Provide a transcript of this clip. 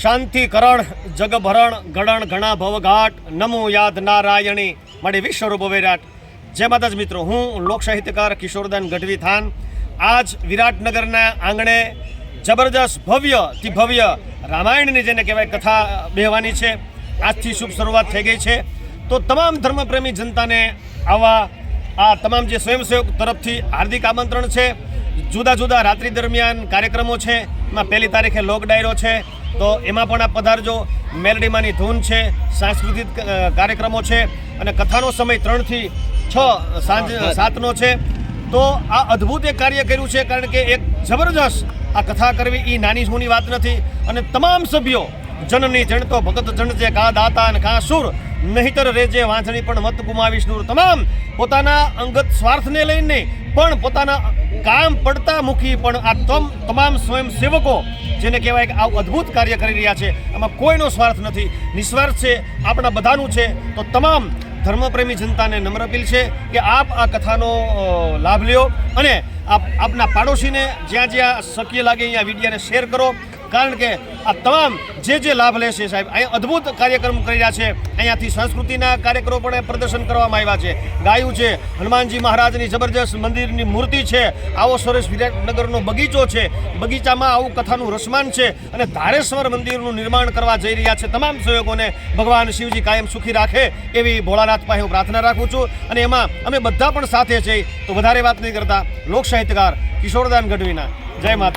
શાંતિ કરણ જગભરણ ગળણ ઘણા ભવઘાટ નમો યાદ નારાયણી, મારી વિશ્વરૂપ વિરાટ. જય માતા જ મિત્રો, હું લોક સાહિત્યકાર કિશોરદાન ગઢવી થાન આજ વિરાટનગરના આંગણે જબરજસ્ત ભવ્યથી ભવ્ય રામાયણની જેને કહેવાય કથા બેહવાની છે. આજથી શુભ શરૂઆત થઈ ગઈ છે. તો તમામ ધર્મપ્રેમી જનતાને આવા આ તમામ જે સ્વયંસેવક તરફથી હાર્દિક આમંત્રણ છે. જુદા જુદા રાત્રિ દરમિયાન કાર્યક્રમો છે એમાં પહેલી તારીખે લોક ડાયરો છે તો એમાં પણ આપ પધારજો. મેલડીમાંની ધૂન છે સાંસ્કૃતિક કાર્યક્રમો છે અને કથાનો સમય ત્રણથી છ સાંજ સાતનો છે. તો આ અદ્ભુત એક કાર્ય કર્યું છે કારણ કે એક જબરજસ્ત આ કથા કરવી એ નાની સૂની વાત નથી. અને તમામ સભ્યો જનની જણતો ભગત જણજે કા દાતા અને કા સુર નહીતર રેજે વાંચણી પણ મત ગુમાવીશ તમામ પોતાના અંગત સ્વાર્થને લઈને પણ પોતાના કામ પડતા મૂકી પણ આ તમ, તમામ સ્વયંસેવકો જેને કહેવાય કે આવું અદ્ભુત કાર્ય કરી રહ્યા છે, આમાં કોઈનો સ્વાર્થ નથી. નિસ્વાર્થ છે, આપણા બધાનું છે. તો તમામ ધર્મપ્રેમી જનતાને નમ્ર અપીલ છે કે આપ આ કથાનો લાભ લ્યો અને આપ, આપના પાડોશીને જ્યાં જ્યાં શક્ય લાગે અહીંયા વિડીયાને શેર કરો. કારણ કે આ તમામ જે જે લાભ લેશે સાહેબ, અહીંયા અદ્ભુત કાર્યક્રમ કરી રહ્યા છે. અહીંયાથી સંસ્કૃતિના કાર્યક્રમો પણ પ્રદર્શન કરવામાં આવ્યા છે. ગાયું છે, હનુમાનજી મહારાજની જબરજસ્ત મંદિરની મૂર્તિ છે. આવો સરસ વિરાટનગરનો બગીચો છે. બગીચામાં આવું કથાનું રસમાન છે અને ધારેશ્વર મંદિરનું નિર્માણ કરવા જઈ રહ્યા છે તમામ સહયોગોને ભગવાન શિવજી કાયમ સુખી રાખે એવી ભોળાનાથ પાસે હું પ્રાર્થના રાખું છું. અને એમાં અમે બધા પણ સાથે છે તો વધારે વાત નહીં કરતા. લોક સાહિત્યકાર કિશોરદાન ગઢવીના. જય માતા